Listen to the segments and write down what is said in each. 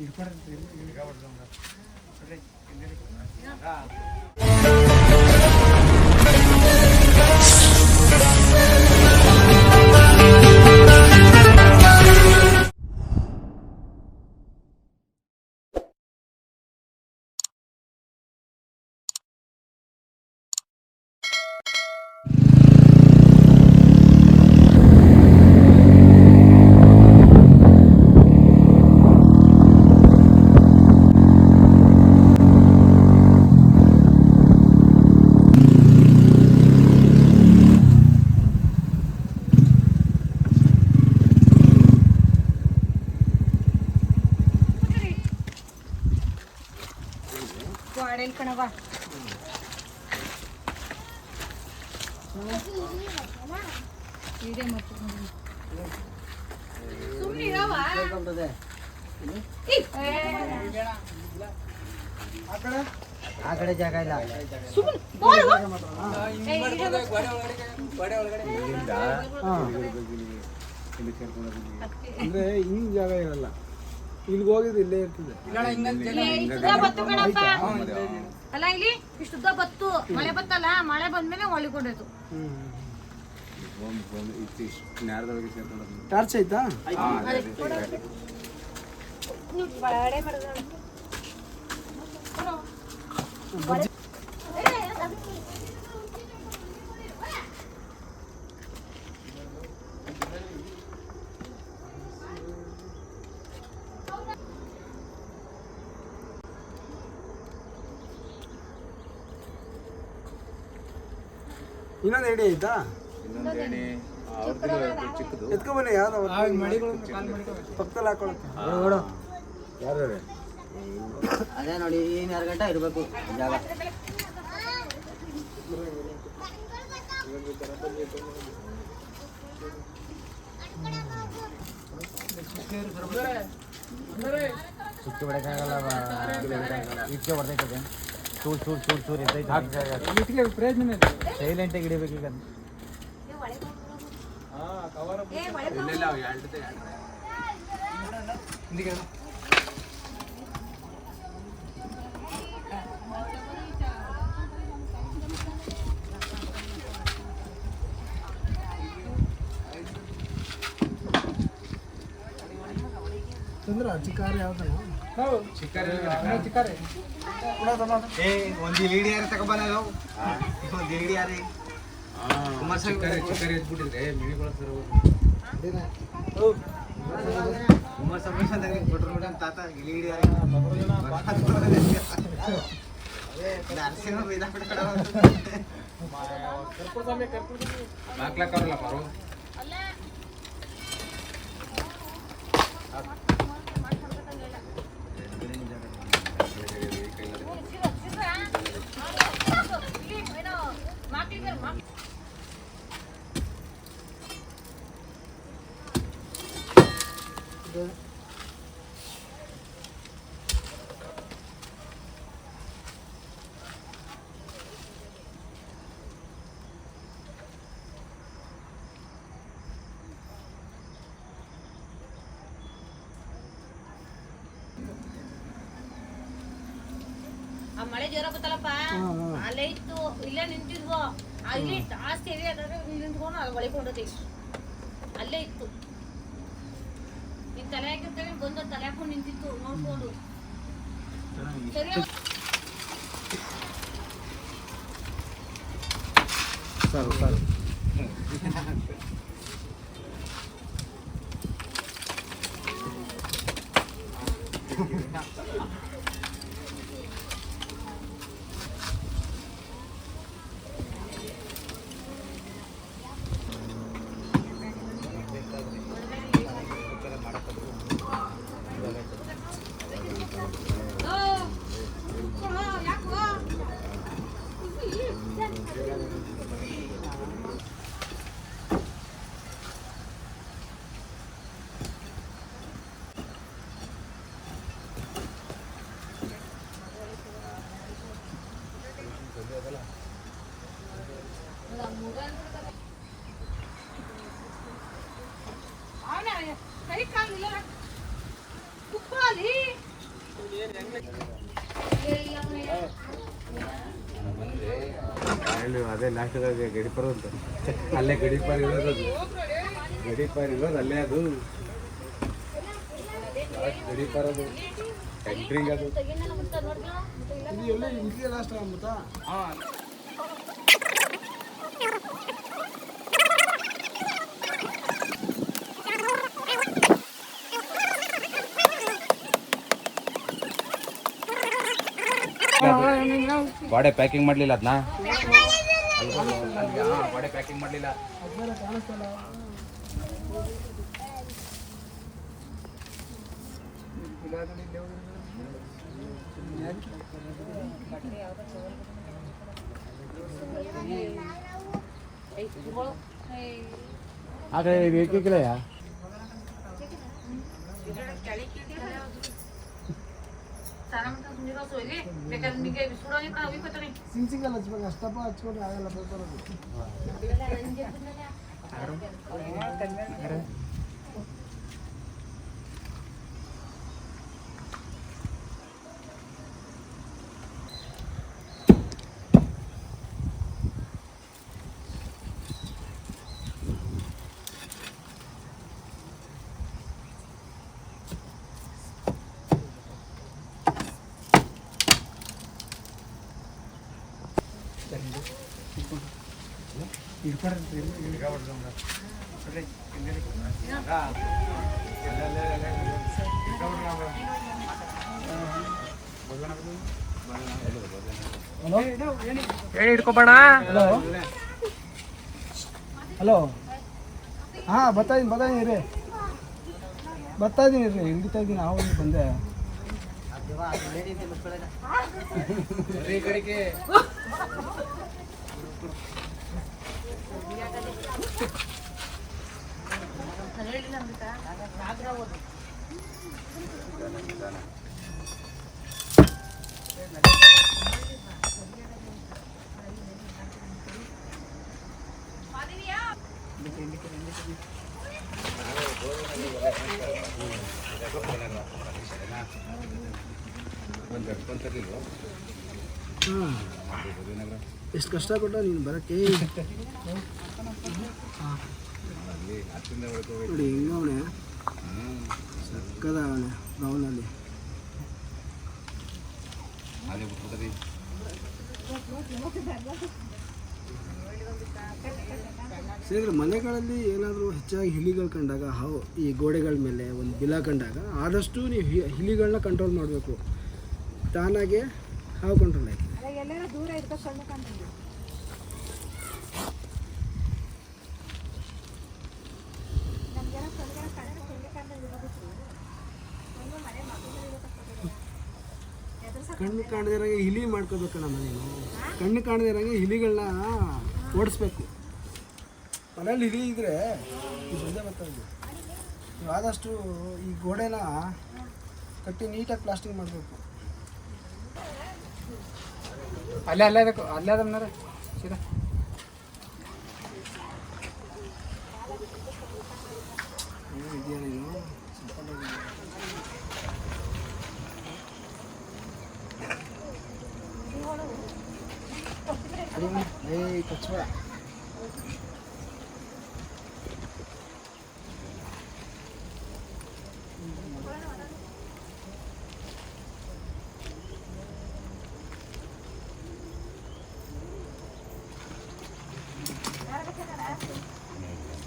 ఇక్కడ ವಾಡೆಲ್ ಕಣವ ಇದೆ ಮತ್ತೆ ಆ ಕಡೆ ಜಾಗ ಇಲ್ಲ. ಅಂದ್ರೆ ಹಿಂಗ್ ಜಾಗ ಇರಲ್ಲ. ಇಲ್ಲಿಗೆ ಹೋಗಿದ್ರೆ ಇಲ್ಲೇ ಇರ್ತದೆ. ಅಲ್ಲ ಇಲ್ಲಿ ಇಷ್ಟುದ್ದ ಬತ್ತು. ಮಳೆ ಬತ್ತಲ್ಲ ಮಳೆ ಬಂದ್ಮೇಲೆ ಒಳ್ಳಿಕೊಂಡೈತು ಟಾರ್ಚ್ ಆಯ್ತಾ? ಇನ್ನೊಂದು ಎಡಿ ಆಯ್ತಾ ಎತ್ಕೊಬನ್ನಿ ಯಾವ್ದು ಪಕ್ಕದಲ್ಲಿ ಹಾಕೊಳಕ್ಕೆ. ಅದೇ ನೋಡಿ ಏನು ಎರಡು ಗಂಟೆ ಇರಬೇಕು ಜಾಗ. ಸುತ್ತ ಬಿಡಕ್ಕಾಗಲ್ಲ ಇದಕ್ಕೆ ಹೊಡೆದೈತದೆ ಚೂರ್ ಚೂರ್ ಚೂರ್ ಚೂರ್ ಇರ್ತೈತೆ ಇಟ್ಗೆ ಪ್ರಯೋಜನ ಇದೆ ಸೈಲೆಂಟಾಗಿ ಹಿಡಿಬೇಕು ಈಗ ತಂದ್ರ ಚಿಕ್ಕಾರಿ ಯಾವ್ದನ ಚಿಕ್ಕಾರಿ ಏ ಒಂದು ಲೀಡಿ ಯಾರು ತಗೊಂಬಲ್ಲ ಒಂದು ಲೀಡಿ ಯಾರೇ ಕುಮಾರಸ್ವಾಮಿ ಕೊಟ್ಟರು ಮೇಡಮ್ ತಾತ ಲೀಡಿ ಯಾರೇ ನರಸಿಂಹ ಬೈದಾಬಿಟ್ಟ ಆ ಮಳೆ ಜೋರ ಬತ್ತಲ್ಲಪ್ಪ. ಅಲ್ಲೇ ಇತ್ತು ಇಲ್ಲೇ ನಿಂತಿದ್ವು. ಅಲ್ಲಿ ಜಾಸ್ತಿ ಏರಿಯಾ ನಿಂತ್ಕೊಂಡು ಅಲ್ಲಿ ಒಳಗೊಂಡದೆ ಅಲ್ಲೇ ಇತ್ತು. ನಿನ್ ತಲೆ ಹಾಕಿರ್ತಾರೆ ಬಂದು ತಲೆ ಹಾಕೊಂಡು ನಿಂತಿತ್ತು ನೋಡ್ಕೊಂಡು. ಸಾಕು ಸಾಕು. ಅದೇ ಲಾಸ್ಟ್ದಾಗ ಗಡಿಪರ್ ಅಂತ ಅಲ್ಲೇ ಗಡಿಪಾರ ಇರೋದು ಅದು. ಗಡಿಪಾರ ಇರೋದು ಅಲ್ಲೇ ಅದು. ಗಡಿಪಾರ ಅದು. ಎಂಟ್ರಿಂಗ್ ಅದು. ಇದು ಎಲ್ಲ ಲಾಸ್ಟ್ ಗಾಡೆ ಪ್ಯಾಕಿಂಗ್ ಮಾಡಲಿಲ್ಲ ಅದನ್ನ ಗಾಡೆ ಪ್ಯಾಕಿಂಗ್ ಮಾಡಲಿಲ್ಲ ಅದ್ಮೇಲೆ ಕಾಣಿಸ್ತಲ್ಲ ಆ ಕಡೆ ಬೇಕಿಲ್ಲ ಬೇಕಾದ್ರೆ ನಿಮಗೆ ಸುಡೋನಿ ಹೋಗ್ಕೊತೀನಿ ಸಿಂಗ್ ಸಿಂಗಲ್ ಹಚ್ಬೇಕು ಅಷ್ಟಪ್ಪ ಹಚ್ಕೊಂಡ್ರೆ ಆಗಲ್ಲ ಪೇಪರ್ ಹಲೋ? ಹಲೋ? ಹಾಂ ಬರ್ತಾ ಇದ್ದೀನಿ ಬರ್ತಾ ಇದ್ದೀನಿ ರೀ. ಬರ್ತಾ ಇದ್ದೀನಿ ರೀ. ಹಿಡಿತಾ ಇದ್ದೀನಿ ಆವಾಗ ಬಂದೆ. ಹೇಳಿಲ್ಲ ಅಂತ ಆಗ್ರ ಹೋದು ಹಾಂ ಎಷ್ಟು ಕಷ್ಟ ಕೊಟ್ಟ ನೀನು ಬರೋಕ್ಕೆ? ನೋಡಿ ಹೆಂಗವನೆ? ಸಕ್ಕದ ಅವನೆ ಬ್ರೌನಲ್ಲಿ ಸೇರಿದ್ರೆ ಮನೆಗಳಲ್ಲಿ ಏನಾದರೂ ಹೆಚ್ಚಾಗಿ ಹಿಲಿಗಳು ಕಂಡಾಗ ಹಾವು ಈ ಗೋಡೆಗಳ ಮೇಲೆ ಒಂದು ಬಿಲ ಕಂಡಾಗ ಆದಷ್ಟು ನೀವು ಹಿಲಿಗಳನ್ನ ಕಂಟ್ರೋಲ್ ಮಾಡಬೇಕು. ತಾನಾಗೆ ಹಾವು ಕಂಟ್ರೋಲ್ ಆಯ್ತು. ಕಣ್ಣು ಕಾಣದಿರಂಗೆ ಇಲಿ ಮಾಡ್ಕೋಬೇಕಣ್ಣ ಮನೇನು ಕಣ್ಣು ಕಾಣದಿರಂಗೆ ಇಲಿಗಳನ್ನ ಓಡಿಸ್ಬೇಕು. ಮನೇಲಿ ಇಲಿ ಇದ್ರೆ ಬಂದೇ ನೀವು ಆದಷ್ಟು ಈ ಗೋಡೆನ ಕಟ್ಟಿ ನೀಟಾಗಿ ಪ್ಲಾಸ್ಟಿಂಗ್ ಮಾಡಬೇಕು. ಅಲ್ಲೇ ಅಲ್ಲೇ ಅದಕ್ಕೆ ಅಲ್ಲೇ ಅದನ್ನ ಸೀದಾ ಇದೆಯಾ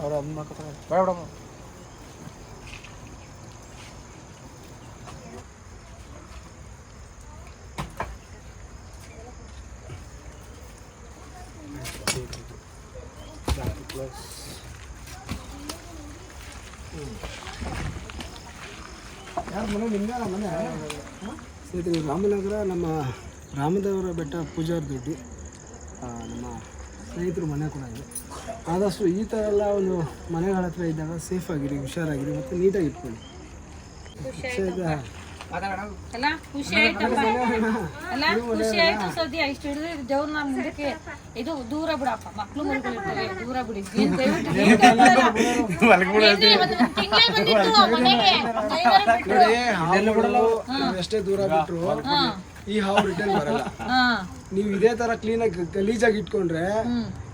ಅವ್ರು ಅದನ್ನ ಮಾಡ್ಕೊತಾರೆ ಬೇಡ ಬಿಡಮ್ಮ. ಯಾರು ಮನೆ? ನಿಮ್ದೇ ಮನೆ? ಸ್ನೇಹಿತರೆ ರಾಮನಗರ, ನಮ್ಮ ರಾಮದೇವರ ಬೆಟ್ಟ ಪೂಜಾರ್ ದೊಡ್ಡಿ. ನಮ್ಮ ಸ್ನೇಹಿತರು ಮನೆ ಕೂಡ ಇದೆ. ಆದಷ್ಟು ಈ ಥರ ಎಲ್ಲ ಒಂದು ಮನೆಗಳ ಹತ್ರ ಇದ್ದಾಗ ಸೇಫ್ ಆಗಿರಿ ಹುಷಾರಾಗಿರಿ ಮತ್ತು ನೀಟಾಗಿ ಇಟ್ಕೊಳ್ಳಿ. ಹುಷಾರ ಅಲ್ಲ ಖುಷಿ ಆಯ್ತಪ್ಪ. ಅಲ್ಲ ಖುಷಿ ಆಯ್ತು ಸದ್ಯ ಇಷ್ಟು ಹಿಡಿದು ದೇವ್ರ ನಾ ಮುಂದಕ್ಕೆ ಇದು ದೂರ ಬಿಡಪ್ಪ. ಮಕ್ಳು ದೂರ ಬಿಡಿ. ಎಷ್ಟೇ ದೂರ ಬಿಟ್ರು. ಈ ಹಾವು ರಿಟರ್ನ್ ಬರಲ್ಲ. ಹಾ. ನೀವು ಇದೇ ತರ ಕ್ಲೀನಾಗಿ ಗಲೀಜಾಗಿ ಇಟ್ಕೊಂಡ್ರೆ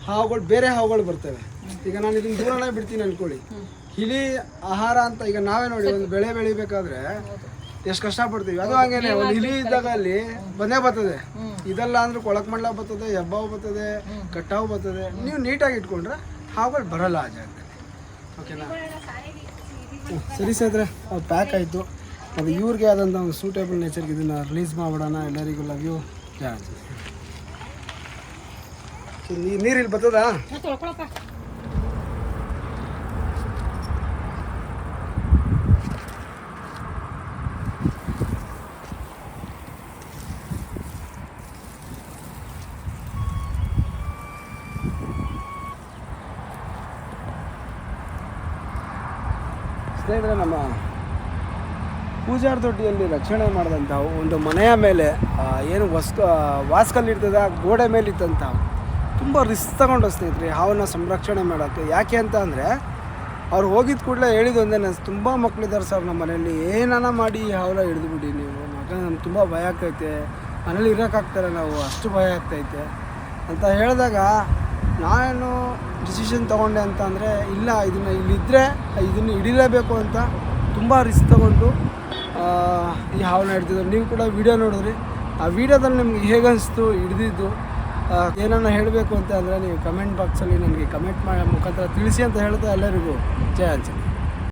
ಹಾವುಗಳು ಬೇರೆ ಹಾವುಗಳು ಬರ್ತವೆ. ಈಗ ನಾನು ಇದನ್ನ ದೂರನೇ ಬಿಡ್ತೀನಿ ಅನ್ಕೊಳ್ಳಿ. ಇಲಿ ಆಹಾರ ಅಂತ ಈಗ ನಾವೇ ನೋಡಿ ಒಂದು ಬೆಳೆ ಬೆಳಿಬೇಕಾದ್ರೆ ಎಷ್ಟು ಕಷ್ಟ ಪಡ್ತೀವಿ ಅದು ಹಂಗೇನೆ ಒಂದು ಇಲಿ ಇದ್ದಾಗ ಅಲ್ಲಿ ಬಂದೇ ಬರ್ತದೆ. ಇದೆಲ್ಲ ಅಂದ್ರೆ ಕೊಳಕ್ ಮಂಡಲ ಬರ್ತದೆ ಹೆಬ್ಬಾವು ಬರ್ತದೆ ಕಟ್ಟಾವು ಬರ್ತದೆ. ನೀವು ನೀಟಾಗಿ ಇಟ್ಕೊಂಡ್ರೆ ಹಾವುಗಳು ಬರಲ್ಲ ಆ ಜಾಗದಲ್ಲಿ. ಓಕೆನಾ ಸರಿ ಸದ್ರೆ ಅದು ಪ್ಯಾಕ್ ಆಯಿತು. ಅದು ಇವ್ರಿಗೆ ಆದಂಥ ಒಂದು ಸೂಟೇಬಲ್ ನೇಚರ್ಗೆ ಇದನ್ನು ರಿಲೀಸ್ ಮಾಡ್ಬಿಡೋಣ. ಎಲ್ಲರಿಗೂ ಲವ್ ಯು ನೀರು ಇಲ್ಲಿ ಬರ್ತದಾ? ಸ್ನೇಹಿತರೆ ನಮ್ಮ ಪೂಜಾರ ದೊಡ್ಡಿಯಲ್ಲಿ ರಕ್ಷಣೆ ಮಾಡಿದಂಥ ಒಂದು ಮನೆಯ ಮೇಲೆ ಏನು ವಾಸ್ಕಲ್ಲಿ ವಾಸ್ಕಲ್ಲಿರ್ತದೆ ಆ ಗೋಡೆ ಮೇಲೆ ಇದ್ದಂಥವು ತುಂಬ ರಿಸ್ಕ್ ತಗೊಂಡು ಸ್ನೇಹಿತರೆ, ಹಾವನ್ನ ಸಂರಕ್ಷಣೆ ಮಾಡೋಕ್ಕೆ. ಯಾಕೆ ಅಂತ ಅಂದರೆ, ಅವ್ರು ಹೋಗಿದ ಕೂಡಲೇ ಹೇಳಿದ ಒಂದೇ, ನಾನು ತುಂಬ ಮಕ್ಕಳಿದ್ದಾರೆ ಸರ್ ನಮ್ಮ ಮನೆಯಲ್ಲಿ, ಏನಾನ ಮಾಡಿ ಹಾವನ್ನ ಹಿಡಿದು ಬಿಡಿ ನೀವು. ಯಾಕಂದ್ರೆ ನಮ್ಗೆ ತುಂಬ ಭಯ ಆಗ್ತೈತೆ, ಮನೇಲಿ ಇರೋಕ್ಕಾಗ್ತಾರೆ ನಾವು, ಅಷ್ಟು ಭಯ ಆಗ್ತೈತೆ. ಅಂತ ಹೇಳಿದಾಗ ನಾನು ಡಿಸಿಷನ್ ತೊಗೊಂಡೆ ಅಂತ ಅಂದರೆ, ಇಲ್ಲ, ಇದನ್ನು ಇಲ್ಲಿದ್ದರೆ ಇದನ್ನು ಹಿಡಿಲೇಬೇಕು ಅಂತ ತುಂಬ ರಿಸ್ಕ್ ತೊಗೊಂಡು ಈ ಹಾವನ್ನ ಹಿಡ್ತಿದ್ರು ನೀವು ಕೂಡ ವಿಡಿಯೋ ನೋಡಿದ್ರಿ. ಆ ವಿಡಿಯೋದಲ್ಲಿ ನಿಮ್ಗೆ ಹೇಗೆ ಅನಿಸ್ತು ಹಿಡ್ದಿದ್ದು ಏನನ್ನ ಹೇಳಬೇಕು ಅಂತ ಅಂದರೆ ನೀವು ಕಮೆಂಟ್ ಬಾಕ್ಸಲ್ಲಿ ನನಗೆ ಕಮೆಂಟ್ ಮಾಡಿ ಮುಖಾಂತರ ತಿಳಿಸಿ ಅಂತ ಹೇಳ್ತಾ ಎಲ್ಲರಿಗೂ. ಜಯ ಅನ್ಸುತ್ತೆ